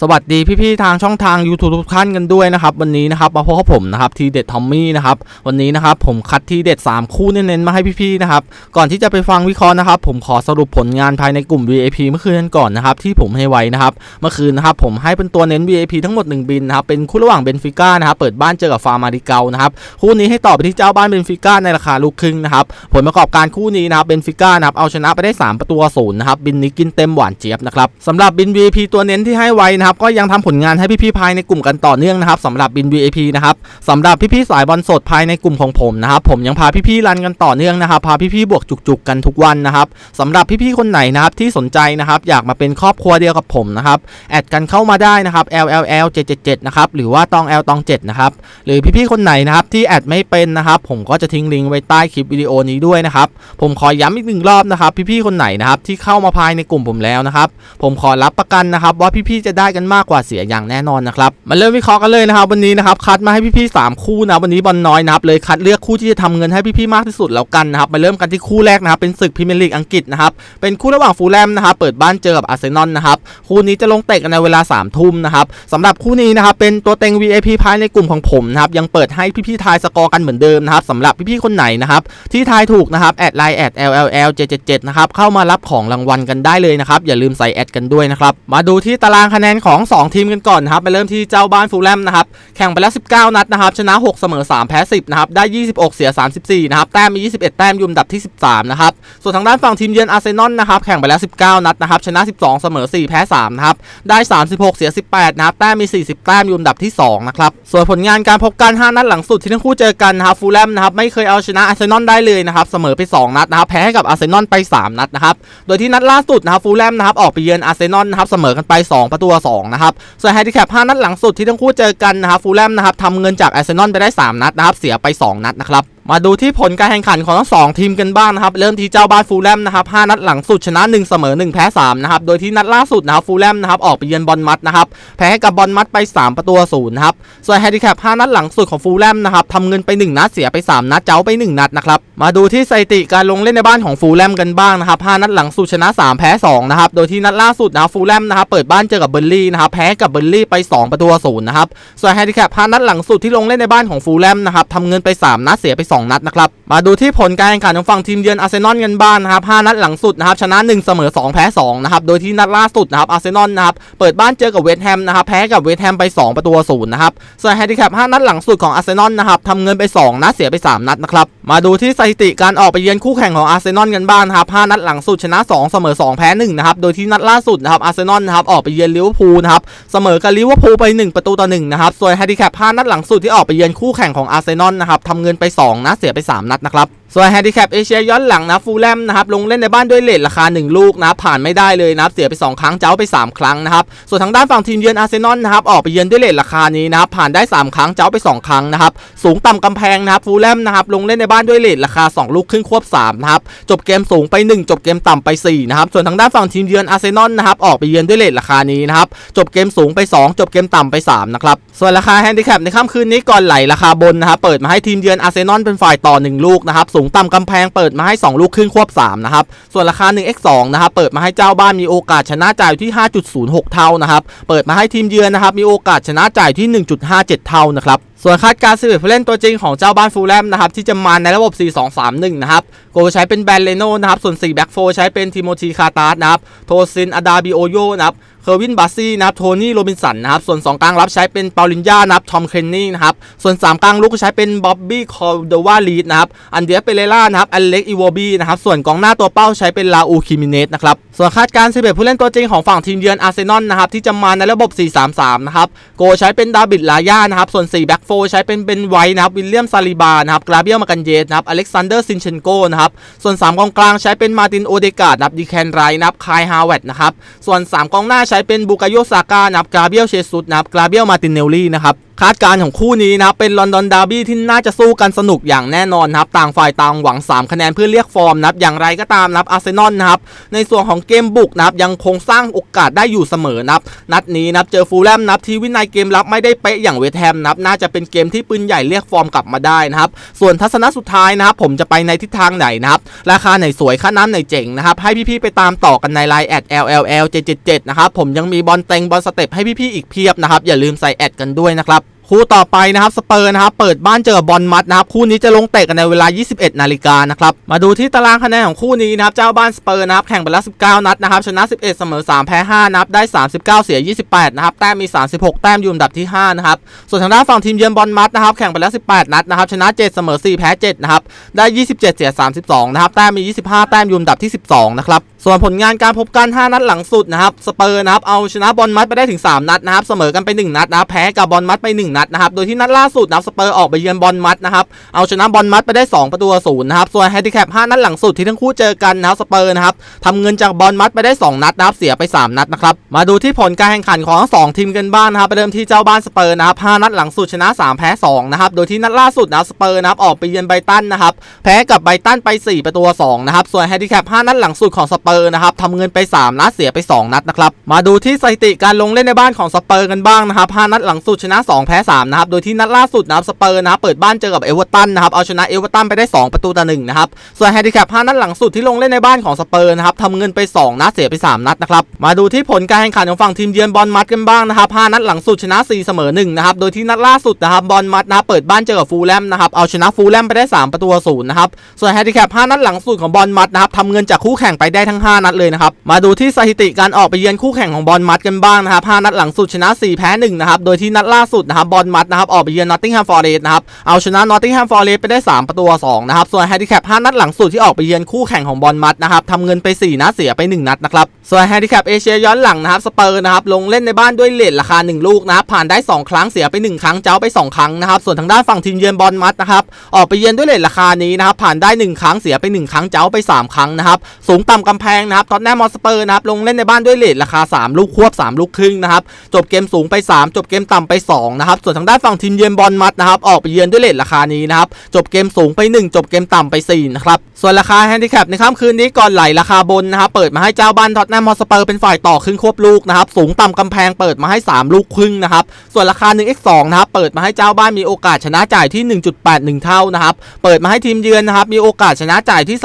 สวัสดีพี่ๆทางช่องทาง YouTube ทุกท่านกันด้วยนะครับวันนี้นะครับมาพบกับผมนะครับทีเด็ดทอมมี่นะครับวันนี้นะครับผมคัดทีเด็ด 3 คู่เน้นๆมาให้พี่ๆนะครับก่อนที่จะไปฟังวิเคราะห์นะครับผมขอสรุปผลงานภายในกลุ่ม VIP เมื่อคืนกันก่อนนะครับที่ผมให้ไว้นะครับเมื่อคืนนะครับผมให้เป็นตัวเน้น VIP ทั้งหมด 1 บินนะครับเป็นคู่ระหว่างเบนฟิก้านะครับเปิดบ้านเจอกับฟาร์มาดิเกานะครับคู่นี้ให้ต่อไปที่เจ้าบ้านเบนฟิก้าในราคาลูกครึ่งนะครับผลประกอบการคู่นี้นะครับเบนฟิก้านะครับเอาชนะไปได้ 3 ประตูศูนย์นะครับบินนี้กินเต็มหวานเจี๊ยบนะครับสำหรับบิน VIP ตัวเน้นที่ให้ไว้นะครับก็ยังทำผลงานให้พี่ๆภายในกลุ่มกันต่อเนื่องนะครับสำหรับบิน VIP นะครับสำหรับพี่ๆสายบอลสดภายในกลุ่มของผมนะครับผมยังพาพี่ๆรันกันต่อเนื่องนะครับพาพี่ๆบวกจุกๆกันทุกวันนะครับสำหรับพี่ๆคนไหนนะครับที่สนใจนะครับอยากมาเป็นครอบครัวเดียวกับผมนะครับแอดกันเข้ามาได้นะครับ LLL 777นะครับหรือว่าตอง L ตอง7นะครับหรือพี่ๆคนไหนนะครับที่แอดไม่เป็นนะครับผมก็จะทิ้งลิงก์ไว้ใต้คลิปวิดีโอนี้ด้วยนะครับผมขอย้ำอีกหนึ่งรอบนะครับพี่ๆคนไหนนะครับที่เข้ามาภายในกลุ่มผมแล้วนะครับผมขอรับประกันนะครับว่าพี่ๆจะได้กันมากกว่าเสียอย่างแน่นอนนะครับมาเริ่มวิเคราะห์กันเลยนะครับวันนี้นะครับคัดมาให้พี่ๆสามคู่นะวันนี้บอลน้อยนะครับเลยคัดเลือกคู่ที่จะทำเงินให้พี่ๆมากที่สุดแล้วกันนะครับมาเริ่มกันที่คู่แรกนะครับเป็นศึกพรีเมียร์ลีกอังกฤษนะครับเป็นคู่ระหว่างฟูลแลมนะครับเปิดบ้านเจอกับอาร์เซนอลนะครับคู่นี้จะลงเตะกันในเวลา3ามทุ่มนะครับสำหรับคู่นี้นะครับเป็นตัวเต็ง VIP ภายในกลุ่มของผมนะครับยังเปิดให้พี่ๆทายสกอร์กันเหมือนเดิมนะครับสำหรับพี่ๆคนไหนนะครับที่ทายถูกนะครับแอดไลน์แอด LLL 777นะครับเข้ามารับของรางวัลกันได้เลยนะครับอย่าลืมใส่แอดกันด้วยนะครับมาดูที่ตารางคะแนนของ 2 ทีมกันก่อนนะครับไปเริ่มที่เจ้าบ้านฟูลแลมนะครับแข่งไปแล้ว 19 นัดนะครับชนะ 6 เสมอ 3 แพ้ 10นะครับได้ 26 เสีย 34นะครับแต้มมี 21 แต้มยุมดับที่ 13นะครับส่วนทางด้านฝั่งทีมเยือนอาร์เซนอลนะครับแข่งไปแล้ว 19 นัดนะครับชนะ 12 เสมอ 4 แพ้3นะครับได้ 36 เสีย 18นะครับแต้มมี 40 แต้มยุมดับที่2นะครับส่วนผลงานการพบกัน 5 นัดหลังสุดที่ทั้งคู่เจอกันนะครับฟูลแลมนะครับไม่เคยเอาชนะอาร์เซนอลได้เลยนะครับเสมอไป 2 นัดนะครับแพ้ให้กับอาร์เซนอลไป 3 นัดนะครับโดยที่นัดล่าสุดนะครับฟูลแลมนะครับออกไปเยือนอาร์เซนอลนะครับเสมอกันไป 2 ประตู2นะครับส่วนแฮนดิแคป5นัดหลังสุดที่ทั้งคู่เจอกันนะครับฟูลแลมนะครับทำเงินจากอาร์เซนอลไปได้ 3 นัดนะครับเสียไป 2 นัดนะครับ มาดูที่ผลการแข่งขันของทั้งสองทีมกันบ้างนะครับ เริ่มที่เจ้าบ้านฟูลแลมนะครับ5นัดหลังสุดชนะ 1 เสมอ 1 แพ้3นะครับ โดยที่นัดล่าสุดนะครับฟูลแลมนะครับออกไปเยือนบอลมัดนะครับ แพ้ให้กับบอลมัดไป 3 ประตูศูนย์นะครับ ส่วนแฮดิแคป5นัดหลังสุดของฟูลแลมนะครับทำเงินไป 1 นัดเสียไป 3 นัดเจ้าไป 1 นัดนะครับ มาดูที่สถิติการลงเล่นในบ้านของฟูลแลมกันบ้างนะครับ5นัดหลังสุดชนะ 3 แพ้2นะครับ โดยที่นัดล่าสุดนะครับฟูลแลมนะครับเปิดบ้านเจอกับเบอร์ลี่นะครับแพ้กับเบอร์ลี่ไป 2 ประตูศูนย์นะครับ ส่วนแฮดิแคป5นัดหลังสุดที่ลงเล่นในบ้านของฟูลแลมนะครับทำเงินไป 3 นัดเสียไป2 นัดนะครับ มาดูที่ผลการแข่งขันของฝั่งทีมเยือนอาร์เซนอลกันบ้างนะครับ5นัดหลังสุดนะครับชนะ 1 เสมอ 2 แพ้2นะครับโดยที่นัดล่าสุดนะครับอาร์เซนอลนะครับเปิดบ้านเจอกับเวสต์แฮมนะครับแพ้กับเวสต์แฮมไป 2 ประตูศูนย์นะครับส่วนแฮนดิแคป5นัดหลังสุดของอาร์เซนอลนะครับทำเงินไป2นัดเสียไป 3 นัดนะครับมาดูที่สถิติการออกไปเยือนคู่แข่งของอาร์เซนอลกันบ้างนะครับ5นัดหลังสุดชนะ 2 เสมอ 2 แพ้1นะครับโดยที่นัดล่าสุดนะครับอาร์เซนอลนะครับออกไปเยือนลิเวอร์พูลนะครับเสมอกับลิเวอร์พูลไป 1 ประตูต่อ1นะครับส่วนแฮนดิแคป5นัดหลังสุดที่ออกไปเยือนคู่แข่งของอาร์เซนอลนะครับทำเงินไป2นัดเสียไป 3 นัดนะครับ ส่วนแฮนดิแคปเอเชียย้อนหลังนะฟูลแลมนะครับลงเล่นในบ้านด้วยเลทราคา 1 ลูกนะผ่านไม่ได้เลยนะครับเสียไป 2 ครั้งเจ้าไป 3 ครั้งนะครับส่วนทางด้านฝั่งทีมเยือนอาร์เซนอลนะครับออกไปเยือนด้วยเลทราคานี้นะครับผ่านได้ 3 ครั้งเจ้าไป 2 ครั้งนะครับสูงต่ำกำแพงนะครับฟูลแลมนะครับลงเล่นในบ้านด้วยเลทราคา 2 ลูกครึ่งควบ3นะครับจบเกมสูงไป 1 จบเกมต่ำไป4นะครับส่วนทางด้านฝั่งทีมเยือนอาร์เซนอลนะครับออกไปเยือนด้วยเลทราคานี้นะครับจบเกมสูงไป 2 จบเกมต่ำไป3นะครับส่วนราคาแฮนดิแคปในค่ำคืนนี้ก่อนไหลราคาบนนะครับเปิดมาให้ทีมเยือนอาร์เซนอลเป็นฝ่ายต่อ 1 ลูกนะครับสูงงต่ำกำแพงเปิดมาให้ 2 ลูกครึ่งควบ 3 นะครับ ส่วนราคา 1x2 นะครับ เปิดมาให้เจ้าบ้านมีโอกาสชนะจ่ายที่ 5.06 เท่านะครับ เปิดมาให้ทีมเยือนนะครับ มีโอกาสชนะจ่ายที่ 1.57 เท่านะครับ ส่วนคาดการณ์11ผู้เล่นตัวจริงของเจ้าบ้านฟูลแลมนะครับที่จะมาในระบบ 4-2-3-1 นะครับโกใช้เป็นแบนเลโนนะครับส่วน4แบ็กโฟใช้เป็นทิโมธีคาตาสนะครับโทซินอาดาบิโอโยนะครับเคอร์วินบาซี่นะครับโทนี่โรบินสันนะครับส่วน 2 กลางรับใช้เป็นเปาลินยานะครับทอมเคนนี่นะครับส่วน 3 กลางลุกใช้เป็นบ๊อบบี้คอร์โดวาลีดนะครับอันเดียเปเรล่านะครับอเล็กอีโวบีนะครับส่วนกองหน้าตัวเป้าใช้เป็นลาอูคิมิเนสนะครับส่วนคาดการณ์11ผู้เล่นตัวจริงของฝั่งทีมเยือนอาร์เซนอลนะครับที่จะมาในระบบ 4-3-3 นะครับโกใช้เป็นดาบิดลาย่านะครับส่วน4แบ็กโฟใช้เป็นเบนไวท์นะครับวิลเลียมซาลิบานะครับกราเบียลมากันเยสนะครับอเล็กซานเดอร์ซินเชนโกนะครับส่วน 3 กองกลางใช้เป็นมาตินโอเดกาดนะครับดีแคนไรนะครับคายฮาวเวตนะครับส่วน 3 กองหน้าใช้เป็นบูกาโยซาก้านะครับกราเบียลเชซุสนะครับกราเบียลมาตินเนลลี่นะครับาดการณ์ของคู่นี้นะครับเป็นลอนดอนดาร์บี้ที่น่าจะสู้กันสนุกอย่างแน่นอนครับต่างฝ่ายต่างหวัง 3 คะแนนเพื่อเรียกฟอร์มนะครับอย่างไรก็ตามนะครับอาร์เซนอลนะครับในส่วนของเกมบุกนะครับยังคงสร้างโอกาสได้อยู่เสมอนะครับนัดนี้นะครับเจอฟูลแลมนะครับที่วินัยเกมรับไม่ได้เป๊ะอย่างเวทแฮมนะครับน่าจะเป็นเกมที่ปืนใหญ่เรียกฟอร์มกลับมาได้นะครับส่วนทัศนะสุดท้ายนะครับผมจะไปในทิศทางไหนนะครับราคาไหนสวยค่าน้ำไหนเจ๋งนะครับให้พี่ๆไปตามต่อกันในไลน์แอด LLL 777นะครับผมยังมีบอลเต็งบอลสเต็ปให้พี่ๆอีกเพียบนะครับอย่าลืมใส่แอดกันด้วยนะครับ คู่ต่อไปนะครับสเปอร์นะครับเปิดบ้านเจอบอลมัดนะครับคู่นี้จะลงเตะกันในเวลา 21 นาฬิกานะครับมาดูที่ตารางคะแนนของคู่นี้นะครับเจ้าบ้านสเปอร์นะครับแข่งไปแล้ว 19 นัดนะครับชนะ 11 เสมอ 3 แพ้5นับได้ 39 เสีย 28 นะครับแต้มมี 36 แต้มอยู่อันดับที่ 5 นะครับส่วนทางด้านฝั่งทีมเยือนบอลมัดนะครับแข่งไปแล้ว 18 นัดนะครับชนะ 7 เสมอ 4 แพ้ 7 นะครับได้ 27 เสีย 32 นะครับแต้มมี 25 แต้มอยู่อันดับที่ 12 นะครับส่วนผลงานการพบกัน 5 นัดหลังสุดนะครับสเปอร์นะครับเอาชนะบอลมัดไปได้ถึง 3 นัดนะครับเสมอกันไป 1 นัดนะแพ้กับบอลมัดไป 1นัดนะครับ โดยที่นัดล่าสุดนะครับสเปอร์ออกไปเยือนบอลมัดนะครับเอาชนะบอลมัดไปได้ 2 ประตูศูนย์นะครับส่วนแฮนดิแคป5นัดหลังสุดที่ทั้งคู่เจอกันนะครับสเปอร์นะครับทำเงินจากบอลมัดไปได้ 2 นัดนะครับเสียไป 3 นัดนะครับมาดูที่ผลการแข่งขันของทั้งสองทีมกันบ้างนะครับไปเริ่มที่เจ้าบ้านสเปอร์นะครับ5นัดหลังสุดชนะ 3 แพ้2นะครับโดยที่นัดล่าสุดนะครับสเปอร์นะครับออกไปเยือนไบตันนะครับแพ้กับไบตันไป 4 ประตูต่อ2นะครับส่วนแฮนดิแคป5นัดหลังสุดของสเปอร์นะครับทำเงินไป 3 นัดเสียไป 2 นัดนะครับมาดูที่สถิติการลงเล่นในบ้านของสเปอร์กันบ้างนะครับ5นัดหลังสุดชนะ 2 แพ้3นะครับ โดยที่นัดล่าสุดนะครับสเปอร์นะครับเปิดบ้านเจอกับเอเวอร์ตันนะครับ เอาชนะเอเวอร์ตันไปได้ 2 ประตูต่อ1นะครับ ส่วนแฮนดิแคป5นัดหลังสุดที่ลงเล่นในบ้านของสเปอร์นะครับทำเงินไป 2 นัดเสียไป 3 นัดนะครับ มาดูที่ผลการแข่งขันของฝั่งทีมเยือนบอลมัดกันบ้างนะครับ5นัดหลังสุดชนะ 4 เสมอ1นะครับ โดยที่นัดล่าสุดนะครับบอลมัดนะครับเปิดบ้านเจอกับฟูลแลมนะครับ เอาชนะฟูลแลมไปได้ 3 ประตูศูนย์นะครับ ส่วนแฮนดิแคป5นัดหลังสุดของบอลมัดนะครับทำเงินจากคู่แข่งไปได้ทั้ง 5 นัดเลยนะครับ มาดูที่สถิติการออกไปเยือนคู่แข่งของบอลมัดกันบ้างนะครับ5นัดหลังสุดชนะ 4 แพ้1นะครับ โดยที่นัดล่าสุดนะครับบอลมัดนะครับออกไปเยือนนอตติงแฮมฟอร์เรสต์นะครับเอาชนะนอตติงแฮมฟอร์เรสต์ไปได้ 3 ประตูต่อ2นะครับส่วนแฮนดิแคป5นัดหลังสุดที่ออกไปเยือนคู่แข่งของบอลมัดนะครับทำเงินไป 4นัดเสียไป 1 นัดนะครับส่วนแฮนดิแคปเอเชียย้อนหลังนะครับสเปอร์นะครับลงเล่นในบ้านด้วยเลทราคา 1 ลูกนะครับผ่านได้ 2 ครั้งเสียไป 1 ครั้งเจ้าไป 2 ครั้งนะครับส่วนทางด้านฝั่งทีมเยือนบอลมัดนะครับออกไปเยือนด้วยเลทราคานี้นะครับผ่านได้ 1 ครั้งเสียไป 1 ครั้งเจ้าไป 3 ครั้งนะครับสูงต่ำกำแพงนะครับตอนแนมมอสเปอร์นะครับลงเล่นในบ้านด้วยเลทราคา 3 ลูกควบ 3 ลูกครึ่งนะครับจบเกมสูงไป 3 จบเกมต่ำไป2นะครับส่วนทางด้านฝั่งทีมเยือนบอลมัดนะครับออกไปเยือนด้วยเลทราคานี้นะครับจบเกมสูงไป 1 จบเกมต่ำไป4นะครับส่วนราคาแฮนดิแคปในค่ำคืนนี้ก่อนไหลราคาบนนะครับเปิดมาให้เจ้าบ้านท็อตแนมมอสเปอร์เป็นฝ่ายต่อครึ่งควบลูกนะครับสูงต่ำกำแพงเปิดมาให้ 3 ลูกครึ่งนะครับส่วนราคา 1x2 นะครับเปิดมาให้เจ้าบ้านมีโอกาสชนะจ่ายที่ 1.81 เท่านะครับเปิดมาให้ทีมเยือนนะครับมีโอกาสชนะจ่ายที่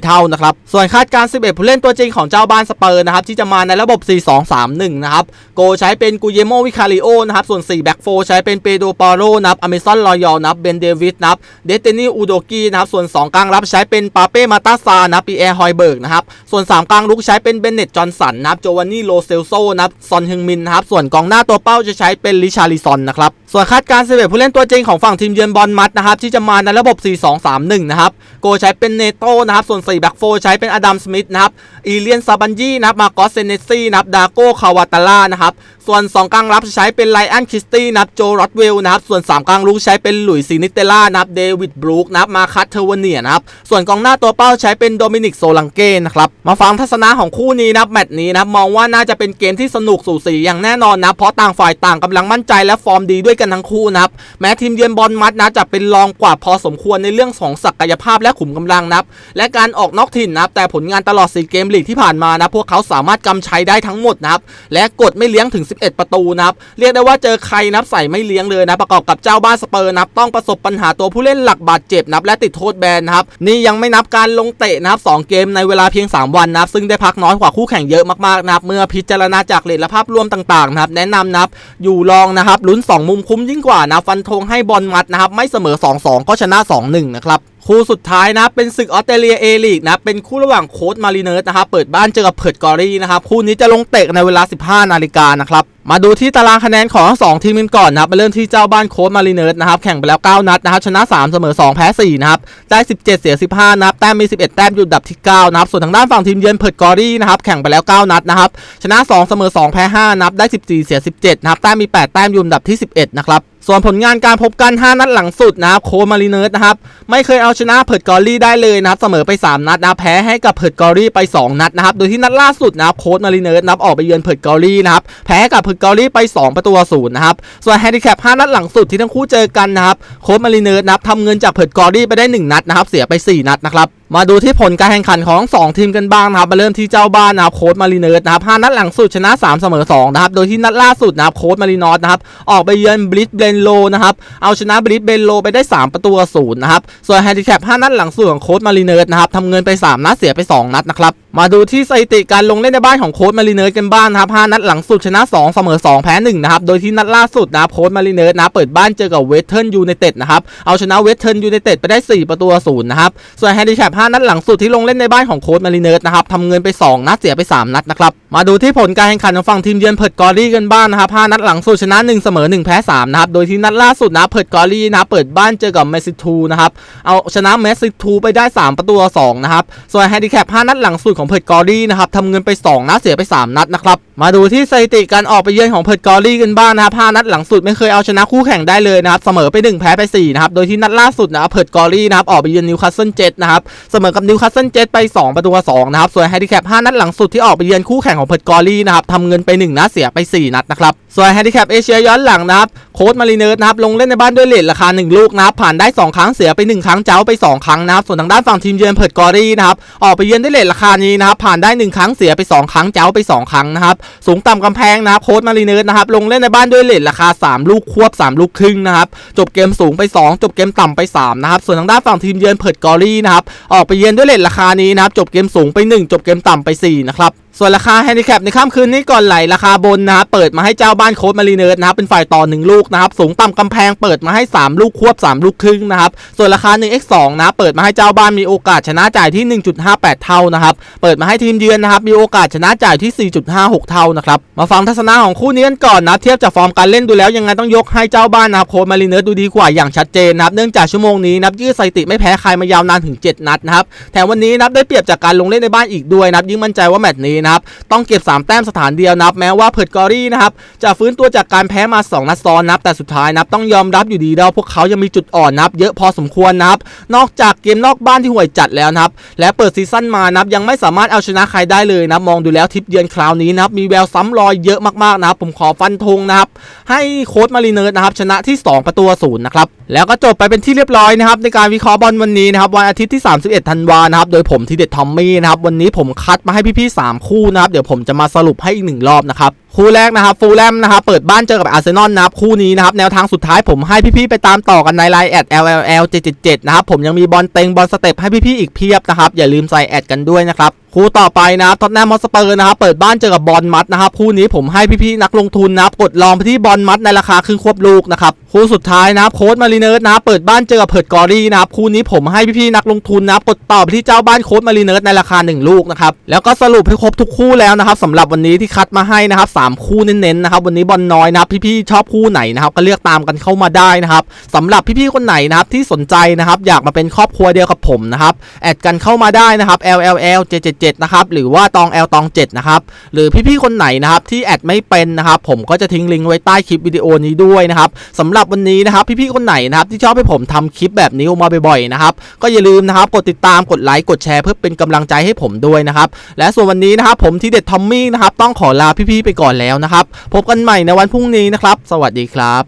3.54 เท่านะครับส่วนคาดการ 11 ผู้เล่นตัวจริงของเจ้าบ้านสเปอร์นะครับที่จะมาในระบบ 4-2-3-1 นะครับโกใช้เป็นกูเยโมวิคาริโอนะครับส่วน4แบ็กโฟใช้เป็นเปโดปาโรนับอเมซอนรอยัลนับเบนเดวิสนับเดเตนี่อูโดกีนะครับส่วน 2 กลางรับใช้เป็นปาเป้มาตาซานับปีแอร์ฮอยเบิร์กนะครับส่วน 3 กลางลุกใช้เป็นเบนเนตจอห์นสันนะครับโจวานนี่โลเซลโซนับซอนฮึงมินนะครับส่วนกองหน้าตัวเป้าจะใช้เป็นลิชาริซอนนะครับส่วนคาดการณ์11ผู้เล่นตัวจริงของฝั่งทีมเยือนบอลมัดนะครับที่จะมาในระบบ 4-2-3-1 นะครับโกใช้เป็นเนโต้นะครับส่วน4แบ็กโฟใช้เป็นอดัมสมิธนะครับอีเลียนซาบันยีนะครับมาโกสเซเนซี่นะครับดาโก้คาวาตาล่านะครับส่วน 2 กลางรับจะใช้เป็นไลอันคิสตี้นะครับโจรอดเวลนะครับ ส่วน 3 กลางลุกใช้เป็นหลุยซีนิเตล่านะครับเดวิดบรูคนะครับมาคัตเทวเนียนะครับ ส่วนกองหน้าตัวเป้าใช้เป็นโดมินิกโซลังเก้นะครับ มาฟังทัศนะของคู่นี้นะครับแมตช์นี้นะครับมองว่าน่าจะเป็นเกมที่สนุกสูสีอย่างแน่นอนนะเพราะต่างฝ่ายต่างกำลังมั่นใจและฟอร์มดีด้วยกันทั้งคู่นะครับแม้ทีมเยือนบอลมัดนะจะเป็นรองกว่าพอสมควรในเรื่องของศักยภาพและขุมกำลังนะครับและการออกนอกถิ่นนะครับแต่ผลงานตลอด4เกมลีกที่ผ่านมานะพวกเขาสามารถกำชัยได้ทั้งหมดนะครับและกดไม่เลี้ยงถึง 11 ประตูนะครับเรียกได้ว่าเจอใครนับใส่ไม่เลี้ยงเลยนะประกอบกับเจ้าบ้านสเปอร์นะครับต้องประสบปัญหาตัวผู้เล่นหลักบาดเจ็บนะครับและติดโทษแบนนะครับนี่ยังไม่นับการลงเตะนะครับสองเกมในเวลาเพียง 3 วันนะครับซึ่งได้พักน้อยกว่าคู่แข่งเยอะมากๆนะครับเมื่อพิจารณาจากเลทและภาพรวมต่างๆนะครับแนะนำนะครับอยู่รองนะครับลุ้น 2 มุมคุ้มยิ่งกว่านะฟันธงให้บอลมัดนะครับไม่เสมอ 2-2 ก็ชนะ 2-1 นะครับคู่สุดท้ายนะเป็นศึกออสเตรเลียเอลีกนะเป็นคู่ระหว่างโค้ดมารีเนิร์สนะครับเปิดบ้านเจอกับเพิร์ดกอรี่นะครับคู่นี้จะลงเตะในเวลา 15 นาฬิกานะครับมาดูที่ตารางคะแนนของสองทีมกันก่อนนะครับมาเริ่มที่เจ้าบ้านโค้ดมารีเนิร์สนะครับแข่งไปแล้ว 9 นัดนะครับชนะ 3 เสมอ 2 แพ้ 4 นะครับ ได้ 17 เสีย 15 นับแต้มมี 11 แต้มอยู่ดับที่ 9 นะครับ ส่วนทางด้านฝั่งทีมเยือนเพิร์ดกอรี่นะครับแข่งไปแล้ว 9 นัดนะครับชนะ 2 เสมอ 2 แพ้ 5 นับได้ 14 เสีย 17นะครับแต้มมี 8 แต้มอยู่ดับที่ 11 นะครับส่วนผลงานการพบกัน 5 นัดหลังสุดนะครับโคมารีเนิร์สนะครับไม่เคยเอาชนะเพิร์ดกอรี่ได้เลยนะครับเสมอไป 3 นัดนะแพ้ให้กับเพิร์ดกอรี่ไป 2 นัดนะครับโดยที่นัดล่าสุดนะครับโค้ดมารีเนิร์สนับออกไปเยือนเพิร์ดกอรี่นะครับแพ้กับเกาหลกอรี่ไป 2 ประตูศูนย์นะครับ ส่วนแฮนดิแคป5นัดหลังสุดที่ทั้งคู่เจอกันนะครับ โค้ชมาริเนอร์นะครับทำเงินจากเผิดกอรี่ไปได้ 1 นัดนะครับ เสียไป 4 นัดนะครับ มาดูที่ผลการแข่งขันของ 2 ทีมกันบ้างนะครับมาเริ่มที่เจ้าบ้านนะครับโค้ชมาริเนิร์ดนะครับ5นัดหลังสุดชนะ 3 เสมอ2นะครับโดยที่นัดล่าสุดนะครับโค้ชมารินอสนะครับออกไปเยือนบริสเบนโลนะครับเอาชนะบริสเบนโลไปได้ 3 ประตูศูนย์นะครับส่วนแฮนดิแคป5นัดหลังสุดของโค้ชมาริเนิร์ดนะครับทำเงินไป 3 นัดเสียไป 2 นัดนะครับมาดูที่สถิติการลงเล่นในบ้านของโค้ชมาริเนิร์ดกันบ้างนะครับ5นัดหลังสุดชนะ 2 เสมอ 2 แพ้1นะครับโดยที่นัดล่าสุดนะครับโค้ชมาริเนิร์ดนะเปิดบ้านเจอกับเวสเทิร์นยูไนเต็ดนะครับเอาชนะเวสเทิร์นยูไนเต็ดไปได้ 4 ประตูศูนย์นะครับส่วนแฮนดิแคป5 นัดหลังสุดที่ลงเล่นในบ้านของโค้ชมาริเนิร์ดนะครับทำเงินไป 2 นัดเสียไป 3 นัดนะครับ มาดูที่ผลการแข่งขันของฝั่งทีมเยือนเพิร์ดกอรี่กันบ้างนะครับ 5 นัดหลังสุดชนะ 1 เสมอ 1 แพ้ 3 นะครับ โดยที่นัดล่าสุดนะเพิร์ดกอรี่นะเปิดบ้านเจอกับเมสซิทูนะครับ เอาชนะเมสซิทูไปได้ 3 ประตูต่อ2นะครับ ส่วนแฮนดิแคป 5 นัดหลังสุดของเพิร์ดกอรี่นะครับทำเงินไป 2 นัดเสียไป 3 นัดนะครับ มาดูที่สถิติการออกไปเยือนของเพิร์ดกอรี่กันบ้างนะครับ 5 นัดหลังสุดไม่เคยเอาชนะคู่แข่งได้เลยนะครับ เสมอไป 1 แพ้ไป4นะครับ โดยที่นัดล่าสุดนะเพิร์ดกอรี่นะครับออกไปเยือนนิวคาสเซิลเจ็ตนะครับเสมอกับนิวคาสเซิลเจ็ตไป 2 ประตูต่อ2นะครับส่วนแฮนดิแคป5นัดหลังสุดที่ออกไปเยือนคู่แข่งของเพิร์ดกอรี่นะครับทำเงินไป 1นัดเสียไป 4 นัดนะครับส่วนแฮนดิแคปเอเชียย้อนหลังนะครับโค้ดมารีเนิร์ดนะครับลงเล่นในบ้านด้วยเลทราคา 1 ลูกนะครับผ่านได้ 2 ครั้งเสียไป 1 ครั้งเจ้าไป 2 ครั้งนะครับส่วนทางด้านฝั่งทีมเยือนเพิร์ดกอรี่นะครับออกไปเยือนด้วยเลทราคานี้นะครับผ่านได้ 1 ครั้งเสียไป 2 ครั้งเจ้าไป 2 ครั้งนะครับสูงต่ำกำแพงนะครับโค้ดมารีเนิร์ดนะครับลงเล่นในบ้านด้วยเลทราคา 3 ลูกควบ 3 ลูกครึ่งนะครับจบเกมสูงไป 2 จบเกมต่ำไป3นะครับส่วนทางด้านฝั่งทีมเยือนเพิร์ดกอรี่นะครับออกไปเยือนด้วยเลทราคานี้นะครับจบเกมสูงไป 1 จบเกมต่ำไป4นะครับ ส่วนราคาแฮนดิแคปในค่ำคืนนี้ก่อนไหลราคาบนนะครับเปิดมาให้เจ้าบ้านโค้ดมารีเนิร์ดนะครับเป็นฝ่ายต่อ 1 ลูกนะครับสูงต่ำกำแพงเปิดมาให้ 3 ลูกควบ 3 ลูกครึ่งนะครับส่วนราคา 1x2 นะเปิดมาให้เจ้าบ้านมีโอกาสชนะจ่ายที่ 1.58 เท่านะครับเปิดมาให้ทีมเยือนนะครับมีโอกาสชนะจ่ายที่ 4.56 เท่านะครับมาฟังทัศนะของคู่นี้กันก่อนนะเทียบจากฟอร์มการเล่นดูแล้วยังไงต้องยกให้เจ้าบ้านนะครับโค้ดมารีเนิร์ดดูดีกว่าอย่างชัดเจนนะครับเนื่องจากชั่วโมงนี้นับยืดสถิติไม่แพ้ใครมายาวนานถึง 7 นัดนะครับแถมวันนี้นับได้เปรียบจากการลงเล่นในบ้านอีกด้วยนับยิ่งมั่นใจว่าแมตช์นี้นะครับต้องเก็บ 3 แต้มสถานเดียวนับ แม้ว่าเพิร์ดกอรี่นะครับจะฟื้นตัวจากการแพ้มา 2 นัดซ้อนนับ แต่สุดท้ายนับต้องยอมรับอยู่ดีแล้วพวกเขายังมีจุดอ่อนนับ เยอะพอสมควรนับ นอกจากเกมนอกบ้านที่ห่วยจัดแล้วนะครับ และเปิดซีซั่นมานับยังไม่สามารถเอาชนะใครได้เลยนะมองดูแล้วทิปเยือนคราวนี้นะครับมีแววซ้ำรอยเยอะมากๆนะครับผมขอฟันธงนะครับให้โค้ดมารีเนิร์ดนะครับชนะที่ 2 ประตูศูนย์นะครับแล้วก็จบไปเป็นที่เรียบร้อยนะครับในการวิเคราะห์บอลวันนี้นะครับวันอาทิตย์ที่ 31 ธันวานะครับโดยผมทีเด็ดทอมมี่นะครับวันนี้ผมคัดมาให้พี่ๆ3คูู่นะครับ เดี๋ยวผมจะมาสรุปให้อีกหนึ่งรอบนะครับ คู่แรกนะครับฟูลแลมนะครับเปิดบ้านเจอกับอาร์เซนอลนะครับคู่นี้นะครับแนวทางสุดท้ายผมให้พี่ๆไปตามต่อกันในไลน์แอด LLL 777นะครับผมยังมีบอลเต็งบอลสเต็ปให้พี่ๆอีกเพียบนะครับอย่าลืมใส่แอดกันด้วยนะครับคู่ต่อไปนะครับท็อตแนมมอสเปอร์นะครับเปิดบ้านเจอกับบอลมัดนะครับคู่นี้ผมให้พี่ๆนักลงทุนนะครับกดลองไปที่บอลมัดในราคาครึ่งควบลูกนะครับคู่สุดท้ายนะครับโค้ดมารีเนิร์ดนะครับเปิดบ้านเจอกับเพิร์ดกอรี่นะครับคู่นี้ผมให้พี่ๆนักลงทุนนะครับกดต่อไปที่เจ้าบ้านโค้ดมารีเนิร์ดในราคา 1 ลูกนะครับแล้วก็สรุปให้ครบทุกคู่แล้วนะครับสำหรับวันนี้ที่คัดมาให้นะครับสามคู่เน้นๆนะครับวันนี้บอลน้อยนะครับพี่ๆชอบคู่ไหนนะครับก็เลือกตามกันเข้ามาได้นะครับสำหรับพี่ๆคนไหนนะครับที่สนใจนะครับอยากมาเป็นครอบครัวเดียวกับผมนะครับแอดกันเข้ามาได้นะครับ LLL 777นะครับหรือว่าตอง L ตอง7นะครับหรือพี่ๆคนไหนนะครับที่แอดไม่เป็นนะครับผมก็จะทิ้งลิงก์ไว้ใต้คลิปวิดีโอนี้ด้วยนะครับสำหรับวันนี้นะครับพี่ๆคนไหนนะครับที่ชอบให้ผมทำคลิปแบบนี้ออกมาบ่อยๆนะครับก็อย่าลืมนะครับกดติดตามกดไลค์กดแชร์เพื่อเป็นกำลังใจให้ผมด้วยนะครับและส่วนวันนี้นะครับผมที่เด็ดทอมมี่นะครับต้องขอลาพี่ๆไปก่อนแล้วนะครับ พบกันใหม่ในวันพรุ่งนี้นะครับ สวัสดีครับ